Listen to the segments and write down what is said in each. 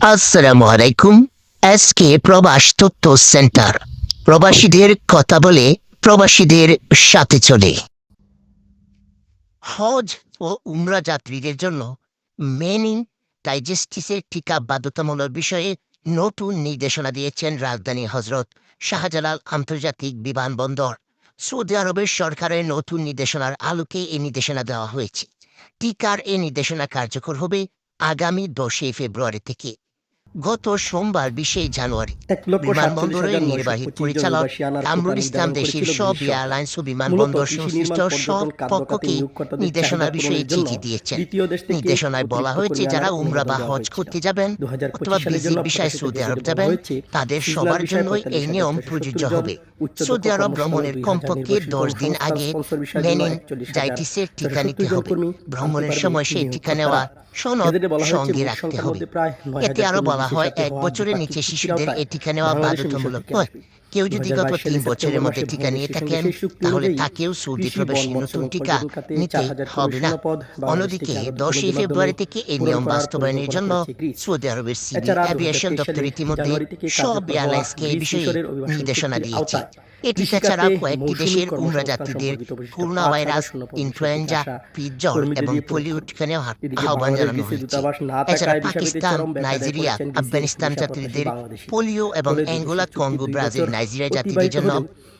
আসসালামু আলাইকুম এসকে প্রবাস তথ্য সেন্টার। প্রবাসীদের কথা বলে প্রবাসীদের সাথে চলে। হজ ও উমরা যাত্রীদের জন্য মেনিন ডাইজেস্টিসের টিকা বাধ্যতামূলক বিষয়ে নতুন নির্দেশনা দিয়েছেন রাজধানী হজরত শাহজালাল আন্তর্জাতিক বিমানবন্দর। সৌদি আরবের সরকারের নতুন নির্দেশনার আলোকে এই নির্দেশনা দেওয়া হয়েছে। টিকার এই নির্দেশনা কার্যকর হবে আগামী দশই ফেব্রুয়ারি থেকে। গত সোমবার বিশে জানুয়ারি বিমানবন্দরের নির্বাহী পরিচালক কামরুল ইসলাম দেশের সব এয়ারলাইন্স ও বিমানবন্দর সংশ্লিষ্ট সব পক্ষকে নির্দেশনার বিষয়ে চিঠি দিয়েছেন। নির্দেশনায় বলা হয়েছে যারা উমরা বা হজ করতে যাবেন অথবা বিজি বিষয়ে সৌদি আরব যাবেন তাদের সবার জন্যই এই নিয়ম প্রযোজ্য হবে। সৌদি আরব ভ্রমণের কমপক্ষে দশ দিন আগে স্পন্সর বিষয়ের জন্য মেনিন 41,000 ডাইটিসের টিকা নিতে হবে ভ্রমণের সময় সেই টিকা নেওয়া সনদ বলা সঙ্গে রাখতে হবে মধ্যে প্রায় 9,000 এতে আরও কর্মী বলা হয় এক বছরের নিচে শিশুদের আওতায় এই টিকা নেওয়া বাধ্যতামূলক নয় কেউ যদি গত তিন বছরের মধ্যে টিকা নিয়ে থাকেন তাহলে তাকেও সৌদি মৎস্য নতুন টিকা নিতে হবে না। অন্যদিকে দশই ফেব্রুয়ারি থেকে এই নিয়ম বাস্তবায়নের জন্য সৌদি আরবের সিভিল অ্যাভিয়েশন দপ্তর ইতিমধ্যে সব এয়ারলাইন্সকে এই বিষয়ে নির্দেশনা দিয়েছে। এই ছাড়া কয়েকটি দেশের উমরা যাত্রীদের করোনা ভাইরাস ইনফ্লুয়েঞ্জা আসা পিজ্জর এবং পোলিও পরীক্ষা টিকা নেওয়ার আহ্বান জানানো হয়েছে। এছাড়া পাকিস্তান নাইজেরিয়া আফগানিস্তান যাত্রীদের পোলিও এবং অ্যাঙ্গোলা কঙ্গো ব্রাজিল নাইজেরিয়া যাত্রীদের জন্য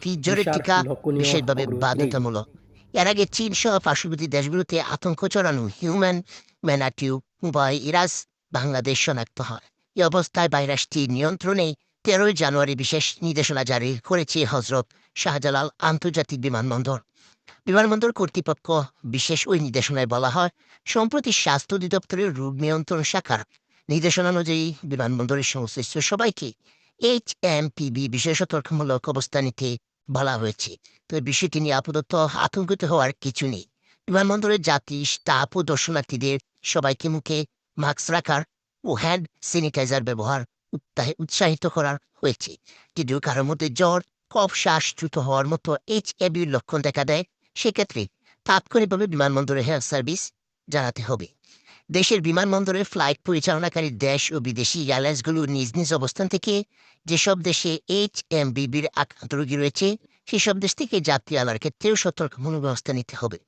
পিজ্জরের টিকা বিশেষভাবে বাধ্যতামূলক। এর আগে চীন সহ পার্শ্ববর্তী দেশগুলোতে আতঙ্ক ছড়ানো হিউম্যান ম্যানাটিউ বা ইরাস বাংলাদেশ শনাক্ত হয়। এই অবস্থায় ভাইরাসটি নিয়ন্ত্রণে তেরোই জানুয়ারি বিশেষ নির্দেশনা জারি করেছে হজরত শাহজালাল আন্তর্জাতিক বিমানবন্দর। বিমানবন্দর কর্তৃপক্ষ বিশেষ ওই নির্দেশনায় বলা হয় সম্প্রতি স্বাস্থ্য অধিদপ্তরের রোগ নিয়ন্ত্রণ শাখার নির্দেশনা অনুযায়ী বিমানবন্দরের সংশ্লিষ্ট সবাইকে এইচ এম পিবি বিশেষ নিতে বলা হয়েছে। তো বিষয়টি নিয়ে আপাতত আতঙ্কিত হওয়ার কিছু নেই। বিমানবন্দরের যাত্রী, স্টাফ ও দর্শনার্থীদের সবাইকে মুখে মাস্ক রাখার ও হ্যান্ড স্যানিটাইজার ব্যবহার উত্তাহে উৎসাহিত করা হয়েছে। যদিও কারোর মধ্যে জ্বর, কফ শ্বাস দ্রুত হওয়ার মতো এইচ এবির লক্ষণ দেখা দেয়, সেক্ষেত্রে তাৎক্ষণিকভাবে বিমানবন্দরের হেলথ সার্ভিস জানাতে হবে। দেশের বিমানবন্দরের ফ্লাইট পরিচালনাকারী দেশ ও বিদেশি এয়ারলাইন্সগুলো নিজ নিজ অবস্থান থেকে যেসব দেশে এইচ এম বিবির আক্রান্ত রোগী রয়েছে, সেসব দেশ থেকে যাত্রী আনার ক্ষেত্রেও সতর্কমূলক ব্যবস্থা নিতে হবে।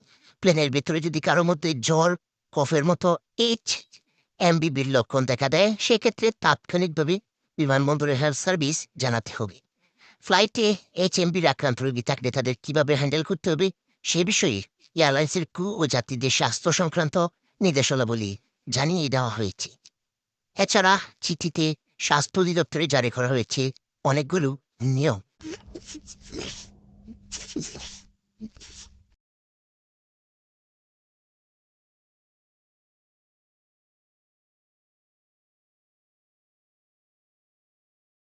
প্লেনের ভেতরে যদি কারোর মধ্যে জ্বর, কফের মতো এইচ এমবিবির লক্ষণ দেখা দেয়, সেক্ষেত্রে তাৎক্ষণিকভাবে বিমানবন্দরের হেলথ সার্ভিস জানাতে হবে। ফ্লাইটে এইচ এমবির আক্রান্ত রোগী থাকলে তাদের কীভাবে হ্যান্ডেল করতে হবে, সে বিষয়ে এয়ারলাইন্সের ক্রু ও যাত্রীদের স্বাস্থ্য সংক্রান্ত নির্দেশনাবলী জানিয়ে দেওয়া হয়েছে। এছাড়া চিঠিতে স্বাস্থ্য অধিদপ্তরে জারি করা হয়েছে অনেকগুলো নিয়ম।